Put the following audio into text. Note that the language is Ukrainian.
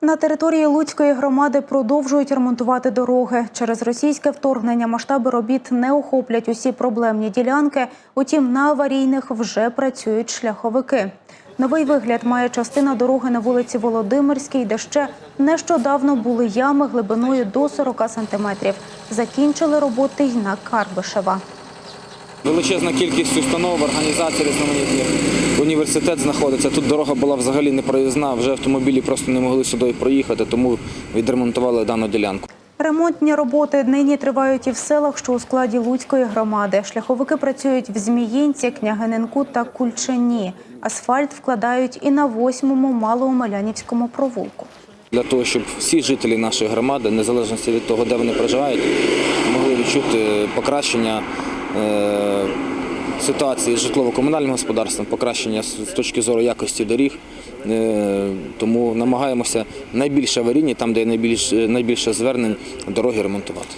На території Луцької громади продовжують ремонтувати дороги. Через російське вторгнення масштаби робіт не охоплять усі проблемні ділянки. Утім, на аварійних вже працюють шляховики. Новий вигляд має частина дороги на вулиці Володимирській, де ще нещодавно були ями глибиною до 40 сантиметрів. Закінчили роботи й на Карбишева. Величезна кількість установ, організацій різноманітних. Університет знаходиться. Тут дорога була взагалі не проїзна, вже автомобілі просто не могли сюди проїхати, тому відремонтували дану ділянку. Ремонтні роботи нині тривають і в селах, що у складі Луцької громади. Шляховики працюють в Зміїнці, Княгининку та Кульчині. Асфальт вкладають і на восьмому малоомелянівському провулку. Для того, щоб всі жителі нашої громади, незалежно від того, де вони проживають, могли відчути покращення е, ситуації з житлово-комунальним господарством, покращення з точки зору якості доріг. Е, Тому намагаємося найбільше аварійні, там, де є найбільше звернень, дороги ремонтувати.